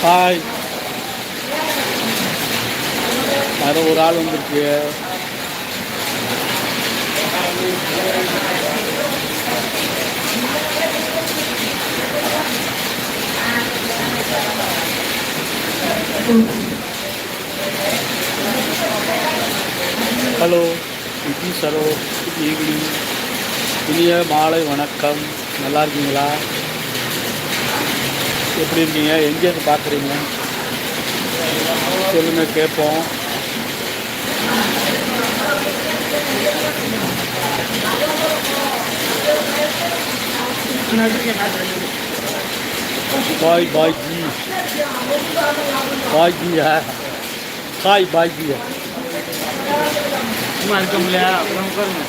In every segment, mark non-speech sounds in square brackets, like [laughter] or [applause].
Bye. வேறு யாரோ ஒரு ஆள் வந்துருக்கு. ஹலோ இது சரோ ஈவினிங். இனிய மாலை வணக்கம். நல்லா இருக்கீங்களா? எப்படி இருக்கீங்க? எங்கேருந்து பார்க்குறீங்க? சொல்லுங்கள் கேட்போம். ஜி है சும்மா இருக்க முடியல அப்புறம் உட்காருங்க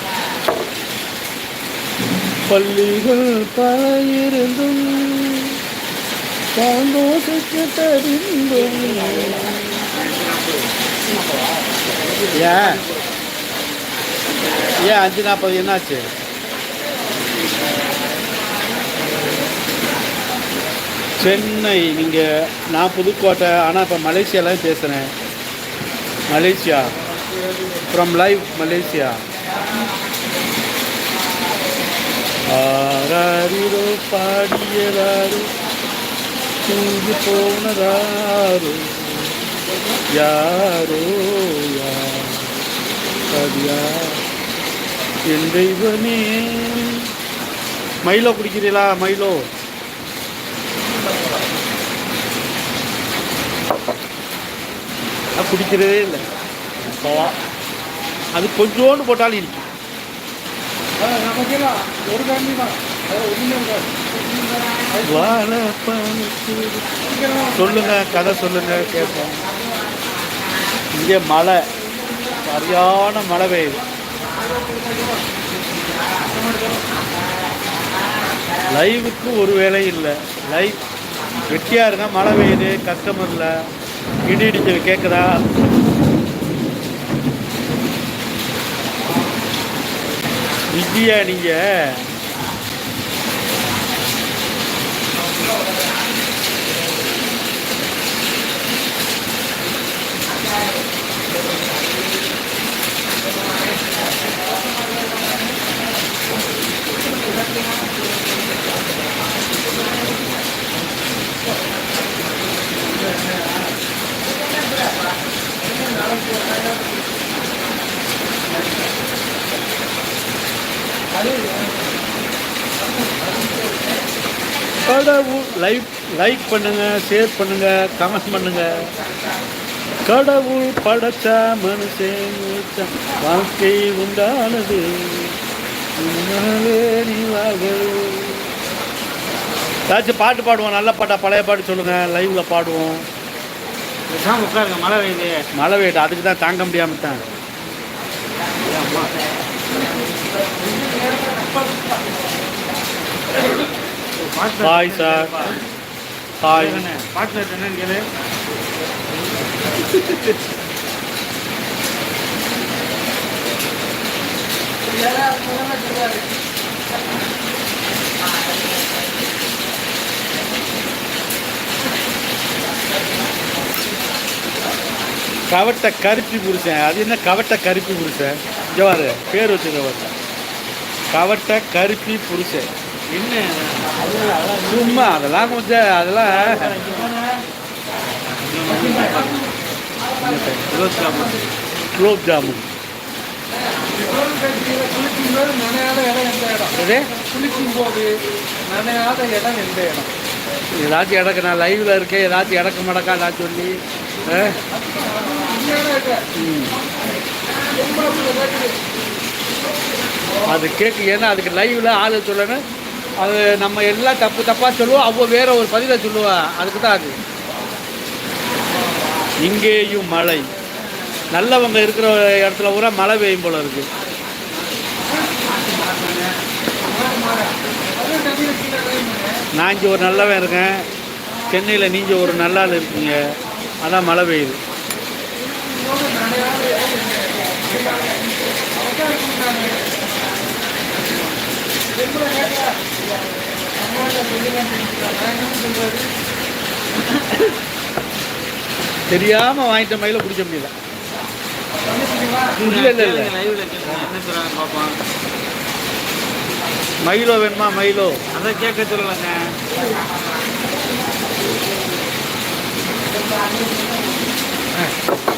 பள்ளிகள் பல இருந்தும் சந்தோஷத்து தருந்தும் ஏன்? ஏன் அஞ்சு நாற்பது என்னாச்சு? சென்னை நீங்கள் நான் புதுக்கோட்டை ஆனால் இப்போ மலேசியாலாம் பேசுகிறேன் மலேசியா. From live Malaysia. ஆராரிரோ பாடியதாரு தூங்கி போனதாரு யாரோ யார்? அது யார்? என் தெய்வமே. மயிலோ குடிக்கிறீங்களா? மயிலோ? குடிக்கிறதே இல்லை. அது கொஞ்சோண்டு போட்டாலும் இருக்கு சொல்லுங்க கதை சொல்லுங்க கேட்போம். இங்கே மழை சரியான மழை பெய்யுது. லைவுக்கு ஒரு வேலை இல்லை. லைவ் வெட்டியாக இருந்தால் மழை பெய்யுது கஸ்டமர் இல்லை. இடி இடிச்சது கேட்குதா இந்தியா நீங்கள் கடவுள் லைக் லைக் பண்ணுங்க ஷேர் பண்ணுங்க கமெண்ட் பண்ணுங்க. கடவுள் படைச்ச மனுஷன். வாழ்க்கை உண்டானது. ஏதாச்சும் பாட்டு பாடுவோம் நல்ல பாட்டா பழைய பாட்டு சொல்லுங்க லைவ்ல பாடுவோம். உட்காருங்க மழை பெய்யுது. மழை வெயிட் அதுக்கு தான் தாங்க முடியாம தான். அம்மா பாட்டு ஹாய் சார் ஹாய் பாட்டில் என்னன்னு கேளு. கவட்ட கருப்பி புருஷன். அது என்ன கவட்ட கருப்பி புருஷன்? ஜவாரு பேர் வச்சுக்க கவட்ட கருப்பி புருஷன். சும்மா அதெல்லாம் கொஞ்சம் அதெல்லாம். குலோப் ஜாமுன். குளிக்கும் போது இடம் எந்த இடம் ஏதாச்சும் இடக்கு நான் லைவில் இருக்கேன். ஏதாச்சும் இடக்கு மடக்கா நான் சொல்லி. ஆ? அது கேட்கு ஏன்னா அதுக்கு லைவில் ஆள் சொல்லணும். அது நம்ம எல்லாம் தப்பு தப்பாக சொல்லுவோம் அவ்வளோ வேற ஒரு பதிலை சொல்லுவா. அதுக்கு தான் அது. இங்கேயும் மழை. நல்லவங்க இருக்கிற இடத்துல பூரா மழை பெய்யும் போல இருக்கு. நான் இங்கே ஒரு நல்லவன் இருக்கேன். சென்னையில் நீங்கள் ஒரு நல்ல ஆள் இருக்கீங்க. அதான் மழை பெய்யுது. [coughs] தெரியாம வாங்கிட்ட மயில பிடிக்க முடியல. இல்ல, இல்ல, இல்ல. மயிலோ வேணுமா? மயிலோ. அதை கேட்க சொல்லலங்க குளிக்கும்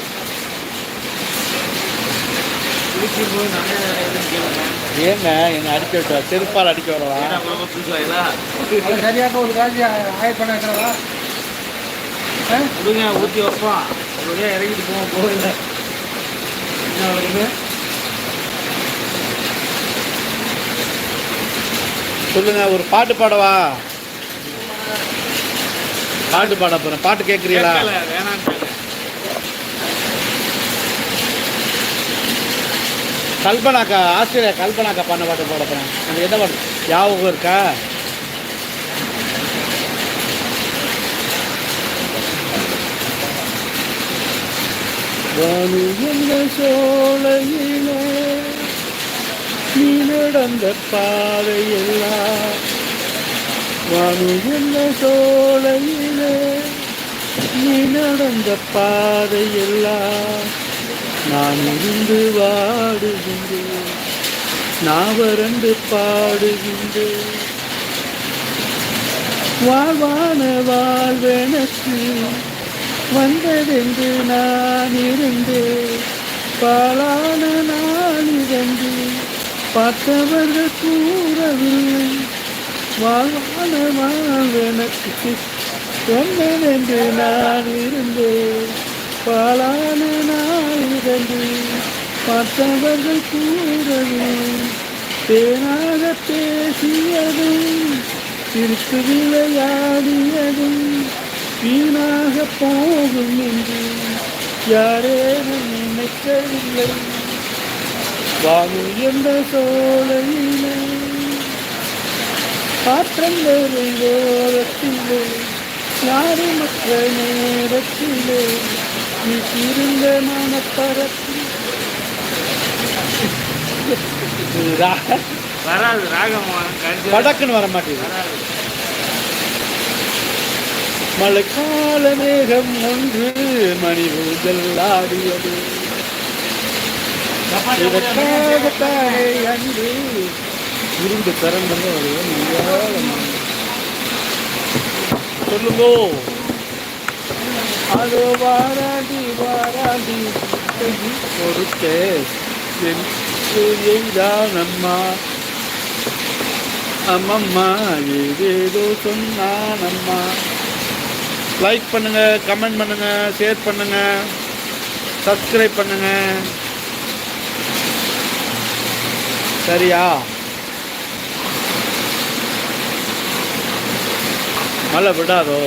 ஏங்க என்ன அடிக்க விட்டா? செருப்பால் அடிக்க வரவா? சரியாக ஒரு காட்சி ஆயர் பண்ண வைக்கிறதா கொடுங்க ஊற்றி வைப்போம். ஒரு வழியாக இறங்கிட்டு போவோம் போகல. என்ன சொல்லுங்க ஒரு பாட்டு பாடவா? பாட்டு பாட போறேன். பாட்டு கேட்குறீங்களா கேட்கல. கல்பனாக்கா ஆஸ்திரேலியா கல்பனாக்கா பண்ண பாட்டு போட போகிறேன் அந்த என்ன பாட்டு ஞாபகம் இருக்கா? வானு என்ன சோலையிலே நீ நடந்த பாதையெல்லாம் வானு என்ன சோலையிலே நீ நடந்த பாதையெல்லாம் நான் இருந்து வாடுகின்றேன் நான் வறண்டு பாடுகின்றேன் வாழ்வான வாழ்வெனக்கு வந்ததென்று நான் இருந்தேன் பாலான நான் இருந்து பார்த்தவர்கள் கூறவில்லை. வாழ்வான வாழ்வெனக்கு வந்ததென்று நான் இருந்தேன் பாலான நான் இருந்து பார்த்தவர்கள் கூறவில்லை தேனாக பேசியதும் சிரித்து விளையாடியதும் வீணாக போகும் என்று யாரேனும் நினைக்கவில்லை. வாங்கு என்ற சோலையிலே ஆற்றங்கரை ஓரத்திலே யாரும் மற்ற நேரத்திலே நீ திருந்த மனப்பரத்தில் வராது ராகம் கடைசி படக்குன்னு வர மாட்டேங்குது. மழைக்கால மேகம் ஒன்று மணி ஊஞ்சல் ஆடியது. இதற்காகத்தானே அன்று உருண்டு பிறந்தது. சொல்லுங்கோ. அதோ வாராண்டி வாராண்டி. பொறுத்தே எய்தான் அம்மா அம்மம்மா ஏதேதோ சொன்னான் அம்மா லைக் பண்ணுங்க கமெண்ட் பண்ணுங்க ஷேர் பண்ணுங்க. சப்ஸ்கிரைப் பண்ணுங்க. சரியா? மழை விடாதோ?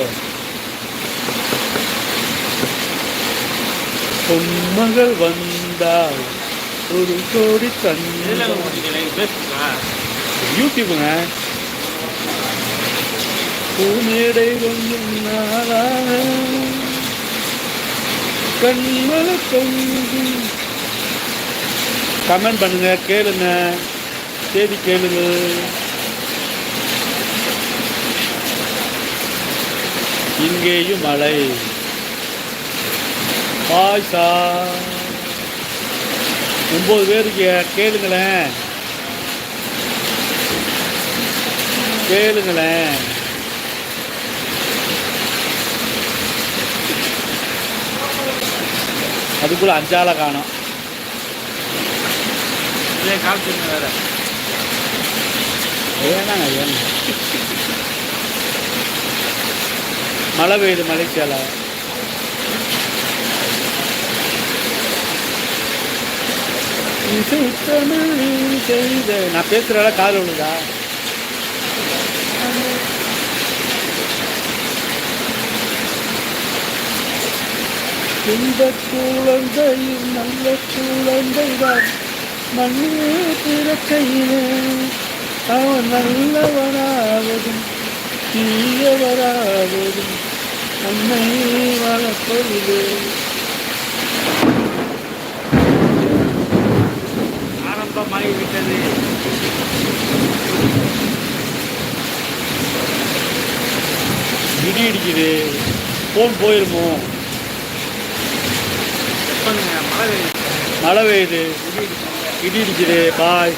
பொன்மகள் வந்தால் ஒரு கோடி யூடியூப்புங்க பூமேடை கொஞ்சம் நாளாக. கண்மலை தொங்கி கமெண்ட் பண்ணுங்க கேளுங்க. செய்தி கேளுங்க. இங்கேயும் மழை. பாய்சா. ஒம்பது பேருக்கு கேளுங்களேன். கேளுங்களேன். அதுக்குள்ள அஞ்சால காணோம். வேற. வேணாங்க வேணாம் மழை பெய்யுது மலேசியாவில் இசை செய்த நான் பேசுகிறல காதல் விழுதா இந்த குழந்தையும் நல்ல குழந்தை தான் மண்ணில் பிறக்கையிலே அவன் நல்லவனாவதும் தீயவராவதும். நம்மை வளர்ப்பதிலே ஆரம்பமாகிவிட்டது இடி இடிக்குது ஃபோன் போயிருமோ? மழை பெய்யுது. மழை பெய்யுது. இடி இடிக்குது. இடி இடிக்குது பாய்